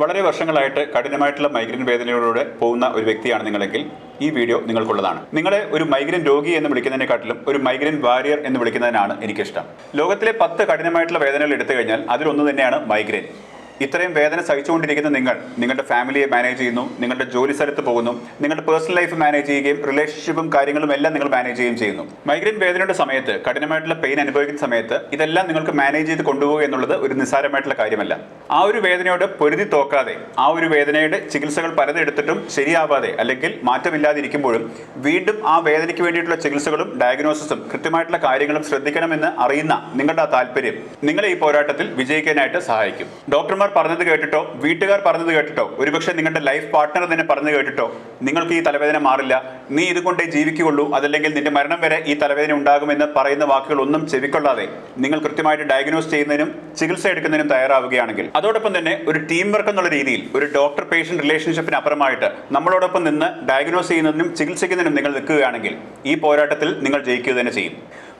വളരെ വർഷങ്ങളായിട്ട് കഠിനമായിട്ടുള്ള മൈഗ്രെയിൻ വേദനയോടെ പോകുന്ന ഒരു വ്യക്തിയാണ് നിങ്ങളെങ്കിൽ ഈ വീഡിയോ നിങ്ങൾക്കുള്ളതാണ്. നിങ്ങളെ ഒരു മൈഗ്രെയിൻ രോഗി എന്ന് വിളിക്കുന്നതിനെക്കാട്ടിലും ഒരു മൈഗ്രെയിൻ വാരിയർ എന്ന് വിളിക്കുന്നതിനാണ് എനിക്കിഷ്ടം. ലോകത്തിലെ പത്ത് കഠിനമായിട്ടുള്ള വേദനകൾ എടുത്തു കഴിഞ്ഞാൽ അതിലൊന്ന് തന്നെയാണ് മൈഗ്രെയിൻ ഇത്രയും വേദന സഹിച്ചുകൊണ്ടിരിക്കുന്ന നിങ്ങൾ നിങ്ങളുടെ ഫാമിലിയെ മാനേജ് ചെയ്യുന്നു നിങ്ങളുടെ ജോലി സ്ഥലത്ത് പോകുന്നു നിങ്ങളുടെ പേഴ്സണൽ ലൈഫ് മാനേജ് ചെയ്യുകയും റിലേഷൻഷിപ്പും കാര്യങ്ങളും എല്ലാം നിങ്ങൾ മാനേജ് ചെയ്യുകയും ചെയ്യുന്നു. മൈഗ്രെയിൻ വേദനയുടെ സമയത്ത് കഠിനമായിട്ടുള്ള പെയിൻ അനുഭവിക്കുന്ന സമയത്ത് ഇതെല്ലാം നിങ്ങൾക്ക് മാനേജ് ചെയ്ത് കൊണ്ടുപോകുക എന്നുള്ളത് ഒരു നിസ്സാരമായിട്ടുള്ള കാര്യമല്ല. ആ ഒരു വേദനയോട് പൊരുതി തോക്കാതെ ആ ഒരു വേദനയുടെ ചികിത്സകൾ പലതും എടുത്തിട്ടും ശരിയാവാതെ അല്ലെങ്കിൽ മാറ്റമില്ലാതിരിക്കുമ്പോഴും വീണ്ടും ആ വേദനയ്ക്ക് വേണ്ടിയിട്ടുള്ള ചികിത്സകളും ഡയഗ്നോസിസും കൃത്യമായിട്ടുള്ള കാര്യങ്ങളും ശ്രദ്ധിക്കണമെന്ന് അറിയുന്ന നിങ്ങളുടെ ആ താല്പര്യം നിങ്ങളെ ഈ പോരാട്ടത്തിൽ വിജയിക്കാനായിട്ട് സഹായിക്കും. ഡോക്ടർമാർ പറഞ്ഞത് കേട്ടിട്ടോ? വീട്ടുകാർ പറഞ്ഞത് കേട്ടിട്ടോ? ഒരുപക്ഷെ നിങ്ങളുടെ ലൈഫ് പാർട്ട്ണർ തന്നെ പറഞ്ഞു കേട്ടിട്ടോ? നിങ്ങൾക്ക് ഈ തലവേദന മാറില്ല. നീ ഇതുകൊണ്ടേ ജീവിക്കുകയുള്ളൂ. അതല്ലെങ്കിൽ നിന്റെ മരണം വരെ ഈ തലവേദന ഉണ്ടാകുമെന്ന് പറയുന്ന വാക്കുകൾ ഒന്നും ചെവിക്കൊള്ളാതെ നിങ്ങൾ കൃത്യമായിട്ട് ഡയഗ്നോസ് ചെയ്യുന്നതിനും ചികിത്സ എടുക്കുന്നതിനും തയ്യാറാവുകയാണെങ്കിൽ. അതോടൊപ്പം തന്നെ ഒരു ടീം വർക്ക് എന്നുള്ള രീതിയിൽ ഒരു ഡോക്ടർ പേഷ്യന്റ് റിലേഷൻഷിപ്പിന് അപ്പുറമായിട്ട് നമ്മളോടൊപ്പം നിന്ന് ഡയഗ്നോസ് ചെയ്യുന്നതിനും ചികിത്സിക്കുന്നതിനും നിങ്ങൾ നിൽക്കുകയാണെങ്കിൽ ഈ പോരാട്ടത്തിൽ നിങ്ങൾ ജയിക്കുക തന്നെ ചെയ്യും.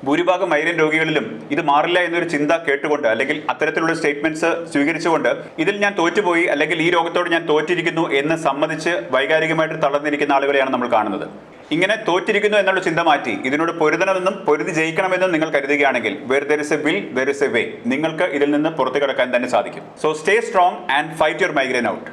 ഭൂരിഭാഗം മൈഗ്രൈൻ രോഗികളിലും ഇത് മാറില്ല എന്നൊരു ചിന്ത കേട്ടുകൊണ്ട് അല്ലെങ്കിൽ അത്തരത്തിലുള്ള സ്റ്റേറ്റ്മെന്റ്സ് സ്വീകരിച്ചുകൊണ്ട് ഇതിൽ ഞാൻ തോറ്റുപോയി അല്ലെങ്കിൽ ഈ രോഗത്തോട് ഞാൻ തോറ്റിരിക്കുന്നു എന്ന് സമ്മതിച്ച് വൈകാരികമായിട്ട് തളർന്നിരിക്കുന്ന ആളുകളെയാണ് നമ്മൾ കാണുന്നത്. ഇങ്ങനെ തോറ്റിരിക്കുന്നു എന്നുള്ള ചിന്ത മാറ്റി ഇതിനോട് പൊരുതണമെന്നും പൊരുതി ജയിക്കണമെന്നും നിങ്ങൾ കരുതുകയാണെങ്കിൽ where there is a will there is a way നിങ്ങൾക്ക് ഇതിൽ നിന്ന് പുറത്തു കിടക്കാൻ തന്നെ സാധിക്കും. So stay strong and fight your migraine out